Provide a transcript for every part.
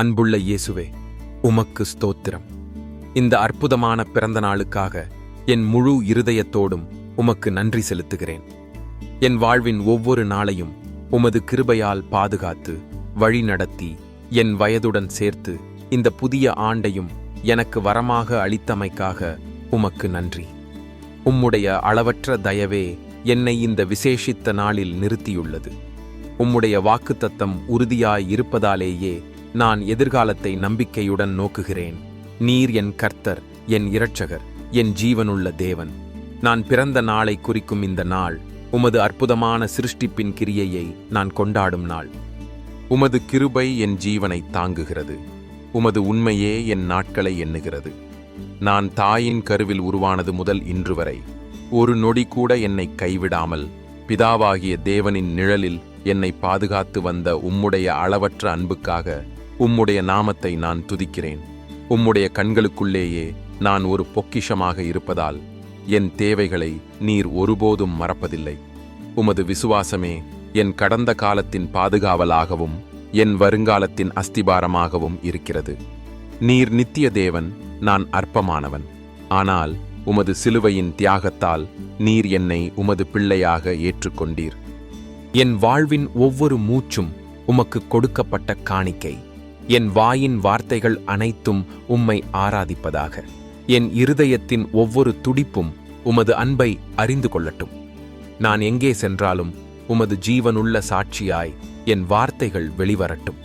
அன்புள்ள இயேசுவே உமக்கு ஸ்தோத்திரம். இந்த அற்புதமான பிறந்த நாளுக்காக என் முழு இருதயத்தோடும் உமக்கு நன்றி செலுத்துகிறேன். என் வாழ்வின் ஒவ்வொரு நாளையும் உமது கிருபையால் பாதுகாத்து வழி நடத்தி என் வயதுடன் சேர்த்து இந்த புதிய ஆண்டையும் எனக்கு வரமாக அளித்தமைக்காக உமக்கு நன்றி. உம்முடைய அளவற்ற தயவே என்னை இந்த விசேஷித்த நாளில் நிறுத்தியுள்ளது. உம்முடைய வாக்குத்தத்தம் உறுதியாய் இருப்பதாலேயே நான் எதிர்காலத்தை நம்பிக்கையுடன் நோக்குகிறேன். நீர் என் கர்த்தர் என் இரட்சகர் என் ஜீவனுள்ள தேவன். நான் பிறந்த நாளை குறிக்கும் இந்த நாள் உமது அற்புதமான சிருஷ்டிப்பின் கிரியையை நான் கொண்டாடும் நாள். உமது கிருபை என் ஜீவனை தாங்குகிறது. உமது உண்மையே என் நாட்களை எண்ணுகிறது. நான் தாயின் கருவில் உருவானது முதல் இன்று வரை. ஒரு நொடி கூட என்னை கைவிடாமல் பிதாவாகிய தேவனின் நிழலில் என்னை பாதுகாத்து வந்த உம்முடைய அளவற்ற அன்புக்காக உம்முடைய நாமத்தை நான் துதிக்கிறேன். உம்முடைய கண்களுக்குள்ளேயே நான் ஒரு பொக்கிஷமாக இருப்பதால் என் தேவைகளை நீர் ஒருபோதும் மறப்பதில்லை. உமது விசுவாசமே என் கடந்த காலத்தின் பாதுகாவலாகவும் என் வருங்காலத்தின் அஸ்திபாரமாகவும் இருக்கிறது. நீர் நித்திய தேவன் நான் அற்பமானவன். ஆனால் உமது சிலுவையின் தியாகத்தால் நீர் என்னை உமது பிள்ளையாக ஏற்றுக்கொண்டீர். என் வாழ்வின் ஒவ்வொரு மூச்சும் உமக்கு கொடுக்கப்பட்ட காணிக்கை. என் வாயின் வார்த்தைகள் அனைத்தும் உம்மை ஆராதிப்பதாக. என் இருதயத்தின் ஒவ்வொரு துடிப்பும் உமது அன்பை அறிந்து கொள்ளட்டும். நான் எங்கே சென்றாலும் உமது ஜீவனுள்ள சாட்சியாய் என் வார்த்தைகள் வெளிவரட்டும்.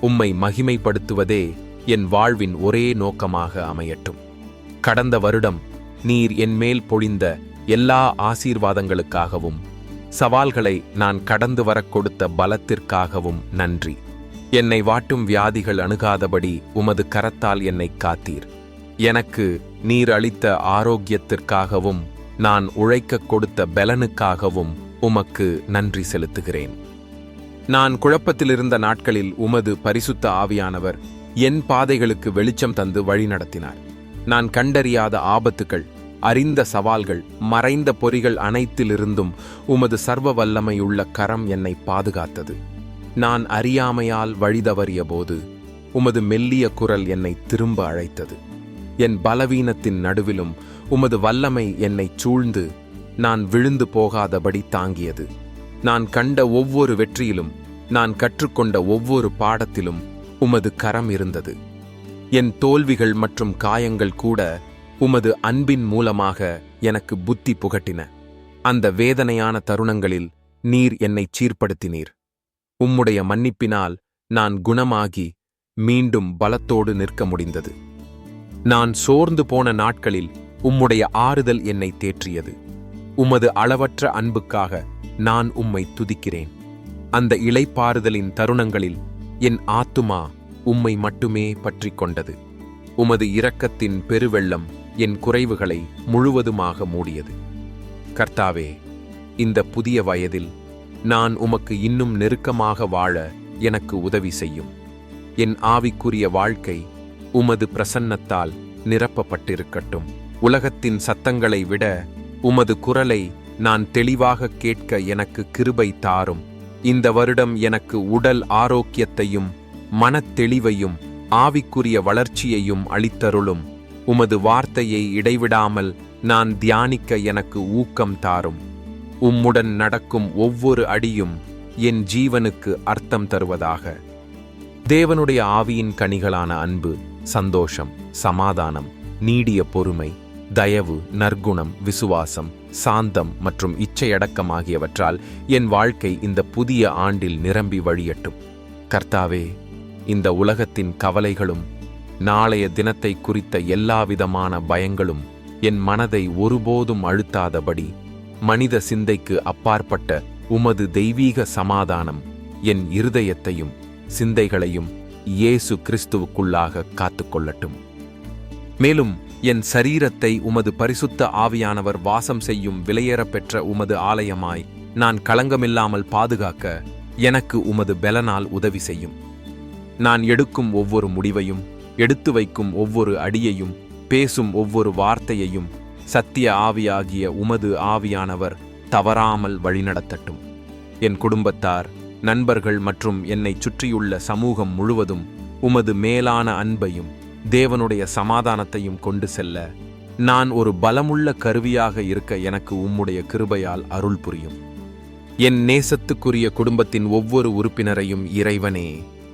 உம்மை மகிமைப்படுத்துவதே என் வாழ்வின் ஒரே நோக்கமாக அமையட்டும். கடந்த வருடம் நீர் என்மேல் பொழிந்த எல்லா ஆசீர்வாதங்களுக்காகவும் சவால்களை நான் கடந்து வரக் கொடுத்த பலத்திற்காகவும் நன்றி. என்னை வாட்டும் வியாதிகள் அணுகாதபடி உமது கரத்தால் என்னை காத்தீர். எனக்கு நீர் அளித்த ஆரோக்கியத்திற்காகவும் நான் உழைக்கக் கொடுத்த பலனுக்காகவும் உமக்கு நன்றி செலுத்துகிறேன். நான் குழப்பத்திலிருந்த நாட்களில் உமது பரிசுத்த ஆவியானவர் என் பாதைகளுக்கு வெளிச்சம் தந்து வழிநடத்தினார் நான் கண்டறியாத ஆபத்துகள் அறிந்த சவால்கள் மறைந்த பொறிகள் அனைத்திலிருந்தும் உமது சர்வ வல்லமையுள்ள கரம் என்னை பாதுகாத்தது. நான் அறியாமையால் வழிதவறிய போது உமது மெல்லிய குரல் என்னை திரும்ப அழைத்தது. என் பலவீனத்தின் நடுவிலும் உமது வல்லமை என்னை சூழ்ந்து நான் விழுந்து போகாதபடி தாங்கியது. நான் கண்ட ஒவ்வொரு வெற்றியிலும் நான் கற்றுக்கொண்ட ஒவ்வொரு பாடத்திலும் உமது கரம் இருந்தது. என் தோல்விகள் மற்றும் காயங்கள் கூட உமது அன்பின் மூலமாக எனக்கு புத்தி புகட்டின. அந்த வேதனையான தருணங்களில் நீர் என்னை சீர்படுத்தினீர். உம்முடைய மன்னிப்பினால் நான் குணமாகி மீண்டும் பலத்தோடு நிற்க முடிந்தது. நான் சோர்ந்து போன நாட்களில் உம்முடைய ஆறுதல் என்னை தேற்றியது. உமது அளவற்ற அன்புக்காக நான் உம்மை துதிக்கிறேன். அந்த இளைப்பாறுதலின் தருணங்களில் என் ஆத்துமா உம்மை மட்டுமே பற்றி கொண்டது. உமது இரக்கத்தின் பெருவெள்ளம் என் குறைவுகளை முழுவதுமாக மூடியது. கர்த்தாவே இந்த புதிய வயதில் நான் உமக்கு இன்னும் நெருக்கமாக வாழ எனக்கு உதவி செய்யும். என் ஆவிக்குரிய வாழ்க்கை உமது பிரசன்னத்தால் நிரப்பப்பட்டிருக்கட்டும். உலகத்தின் சத்தங்களை விட உமது குரலை நான் தெளிவாக கேட்க எனக்கு கிருபை தாரும். இந்த வருடம் எனக்கு உடல் ஆரோக்கியத்தையும் மனத்தெளிவையும் ஆவிக்குரிய வளர்ச்சியையும் அளித்தருளும். உமது வார்த்தையை இடைவிடாமல் நான் தியானிக்க எனக்கு ஊக்கம் தாரும். உம்முடன் நடக்கும் ஒவ்வொரு அடியும் என் ஜீவனுக்கு அர்த்தம் தருவதாக. தேவனுடைய ஆவியின் கனிகளான அன்பு சந்தோஷம் சமாதானம் நீடிய பொறுமை தயவு நற்குணம் விசுவாசம் சாந்தம் மற்றும் இச்சையடக்கம் ஆகியவற்றால் என் வாழ்க்கை இந்த புதிய ஆண்டில் நிரம்பி வழியட்டும். கர்த்தாவே இந்த உலகத்தின் கவலைகளும் நாளைய தினத்தை குறித்த எல்லாவிதமான பயங்களும் என் மனதை ஒருபோதும் அழுத்தாதபடி மனித சிந்தைக்கு அப்பாற்பட்ட உமது தெய்வீக சமாதானம் என் இருதயத்தையும் சிந்தைகளையும் இயேசு கிறிஸ்துவுக்குள்ளாக காத்துக்கொள்ளட்டும். மேலும் என் சரீரத்தை உமது பரிசுத்த ஆவியானவர் வாசம் செய்யும் விலையேறப்பெற்ற உமது ஆலயமாய் நான் களங்கமில்லாமல் பாதுகாக்க எனக்கு உமது பெலனால் உதவி செய்யும். நான் எடுக்கும் ஒவ்வொரு முடிவையும் எடுத்து வைக்கும் ஒவ்வொரு அடியையும் பேசும் ஒவ்வொரு வார்த்தையையும் சத்திய ஆவியாகிய உமது ஆவியானவர் தவறாமல் வழிநடத்தட்டும். என் குடும்பத்தார் நண்பர்கள் மற்றும் என்னை சுற்றியுள்ள சமூகம் முழுவதும் உமது மேலான அன்பையும் தேவனுடைய சமாதானத்தையும் கொண்டு செல்ல நான் ஒரு பலமுள்ள கருவியாக இருக்க எனக்கு உம்முடைய கிருபையால் அருள் புரியும். என் நேசத்துக்குரிய குடும்பத்தின் ஒவ்வொரு உறுப்பினரையும் இறைவனே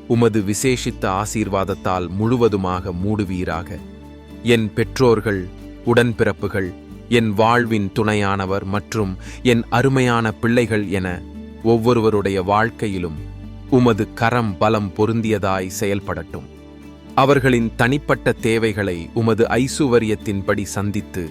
உமது விசேஷித்த ஆசீர்வாதத்தால் முழுவதுமாக மூடுவீராக. என் பெற்றோர்கள் உடன்பிறப்புகள் என் வாழ்வின் துணையானவர் மற்றும் என் அருமையான பிள்ளைகள் என ஒவ்வொருவருடைய வாழ்க்கையிலும் உமது கரம் பலம் பொருந்தியதாய் செயல்படட்டும். அவர்களின் தனிப்பட்ட தேவைகளை உமது ஐசுவரியத்தின்படி சந்தித்து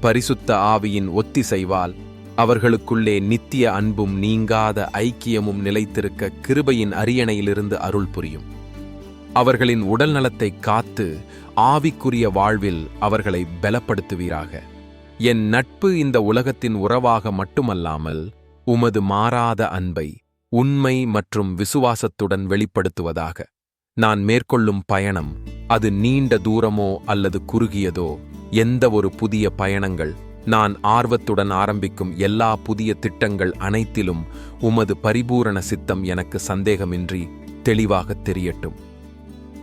பரிசுத்த ஆவியின் ஒத்திசைவால் அவர்களுக்குள்ளே நித்திய அன்பும் நீங்காத ஐக்கியமும் நிலைத்திருக்க கிருபையின் அரியணையிலிருந்து அருள் புரியும். அவர்களின் உடல் நலத்தை காத்து ஆவிக்குரிய வாழ்வில் அவர்களை பலப்படுத்துவீராக. என் நட்பு இந்த உலகத்தின் உறவாக மட்டுமல்லாமல் உமது மாறாத அன்பை உண்மை மற்றும் விசுவாசத்துடன் வெளிப்படுத்துவதாக. நான் மேற்கொள்ளும் பயணம் அது நீண்ட தூரமோ அல்லது குறுகியதோ எந்த ஒரு புதிய பயணங்கள் நான் ஆர்வத்துடன் ஆரம்பிக்கும் எல்லா புதிய திட்டங்கள் அனைத்திலும் உமது பரிபூரண சித்தம் எனக்கு சந்தேகமின்றி தெளிவாகத் தெரியட்டும்.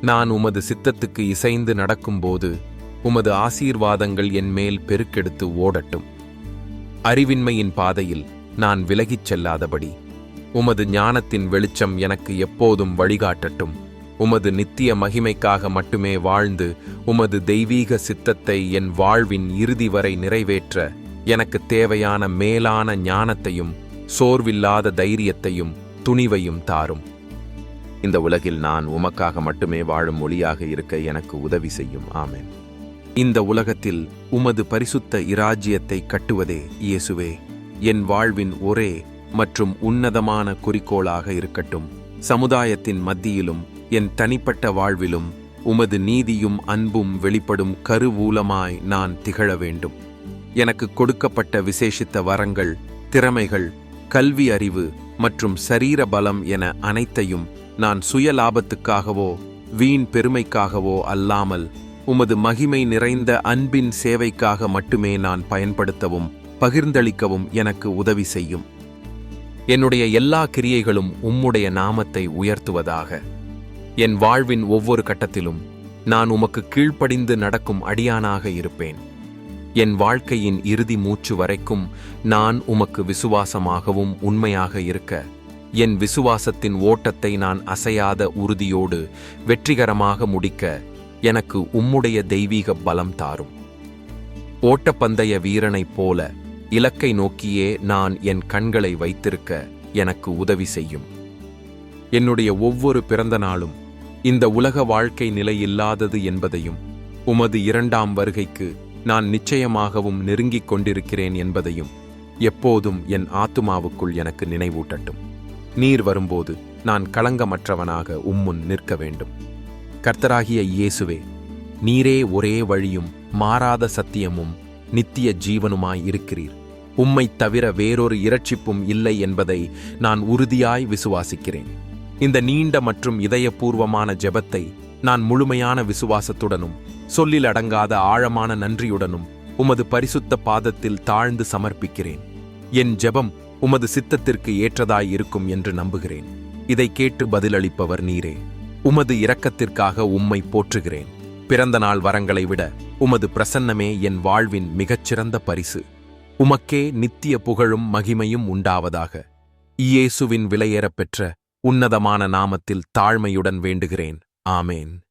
நான் உமது சித்தத்துக்கு இசைந்து நடக்கும்போது உமது ஆசீர்வாதங்கள் என் மேல் பெருக்கெடுத்து ஓடட்டும். அறிவின்மையின் பாதையில் நான் விலகிச் செல்லாதபடி உமது ஞானத்தின் வெளிச்சம் எனக்கு எப்போதும் வழிகாட்டட்டும். உமது நித்திய மகிமைக்காக மட்டுமே வாழ்ந்து உமது தெய்வீக சித்தத்தை என் வாழ்வின் இறுதி வரை நிறைவேற்ற எனக்கு தேவையான மேலான ஞானத்தையும் சோர்வில்லாத தைரியத்தையும் துணிவையும் தாரும். இந்த உலகில் நான் உமக்காக மட்டுமே வாழும் மொழியாக இருக்க எனக்கு உதவி செய்யும். ஆமேன். இந்த உலகத்தில் உமது பரிசுத்த இராஜ்யத்தை கட்டுவதே இயேசுவே என் வாழ்வின் ஒரே மற்றும் உன்னதமான குறிக்கோளாக இருக்கட்டும். சமுதாயத்தின் மத்தியிலும் என் தனிப்பட்ட வாழ்விலும் உமது நீதியும் அன்பும் வெளிப்படும் கருவூலமாய் நான் திகழ வேண்டும். எனக்கு கொடுக்கப்பட்ட விசேஷித்த வரங்கள் திறமைகள் கல்வி அறிவு மற்றும் சரீர பலம் என அனைத்தையும் நான் சுய லாபத்துக்காகவோ வீண் பெருமைக்காகவோ அல்லாமல் உமது மகிமை நிறைந்த அன்பின் சேவைக்காக மட்டுமே நான் பயன்படுத்தவும் பகிர்ந்தளிக்கவும் எனக்கு உதவி செய்யும். என்னுடைய எல்லா கிரியைகளும் உம்முடைய நாமத்தை உயர்த்துவதாக. என் வாழ்வின் ஒவ்வொரு கட்டத்திலும் நான் உமக்கு கீழ்ப்படிந்து நடக்கும் அடியானாக இருப்பேன். என் வாழ்க்கையின் இறுதி மூச்சு வரைக்கும் நான் உமக்கு விசுவாசமாகவும் உண்மையாக இருக்க என் விசுவாசத்தின் ஓட்டத்தை நான் அசையாத உறுதியோடு வெற்றிகரமாக முடிக்க எனக்கு உம்முடைய தெய்வீக பலம் தாரும். ஓட்டப்பந்தய வீரனைப் போல இலக்கை நோக்கியே நான் என் கண்களை வைத்திருக்க எனக்கு உதவி செய்யும். என்னுடைய ஒவ்வொரு பிறந்த நாளும் இந்த உலக வாழ்க்கை நிலையில்லாதது என்பதையும் உமது இரண்டாம் வருகைக்கு நான் நிச்சயமாகவும் நெருங்கிக் கொண்டிருக்கிறேன் என்பதையும் எப்போதும் என் ஆத்துமாவுக்குள் எனக்கு நினைவூட்டட்டும். நீர் வரும்போது நான் களங்கமற்றவனாக உம்முன் நிற்க வேண்டும். கர்த்தராகிய இயேசுவே நீரே ஒரே வழியும் மாறாத சத்தியமும் நித்திய ஜீவனுமாய் இருக்கிறீர். உம்மைத் தவிர வேறொரு இரட்சிப்பும் இல்லை என்பதை நான் உறுதியாய் விசுவாசிக்கிறேன். இந்த நீண்ட மற்றும் இதயபூர்வமான ஜெபத்தை நான் முழுமையான விசுவாசத்துடனும் சொல்லில் அடங்காத ஆழமான நன்றியுடனும் உமது பரிசுத்த பாதத்தில் தாழ்ந்து சமர்ப்பிக்கிறேன். என் ஜெபம் உமது சித்தத்திற்கு ஏற்றதாய் இருக்கும் என்று நம்புகிறேன். இதை கேட்டு பதிலளிப்பவர் நீரே. உமது இரக்கத்திற்காக உம்மை போற்றுகிறேன். பிறந்த நாள் வரங்களை விட உமது பிரசன்னமே என் வாழ்வின் மிகச்சிறந்த பரிசு. உமக்கே நித்திய புகழும் மகிமையும் உண்டாவதாக. இயேசுவின் விலையேறப் பெற்ற உன்னதமான நாமத்தில் தாழ்மையுடன் வேண்டுகிறேன். ஆமேன்.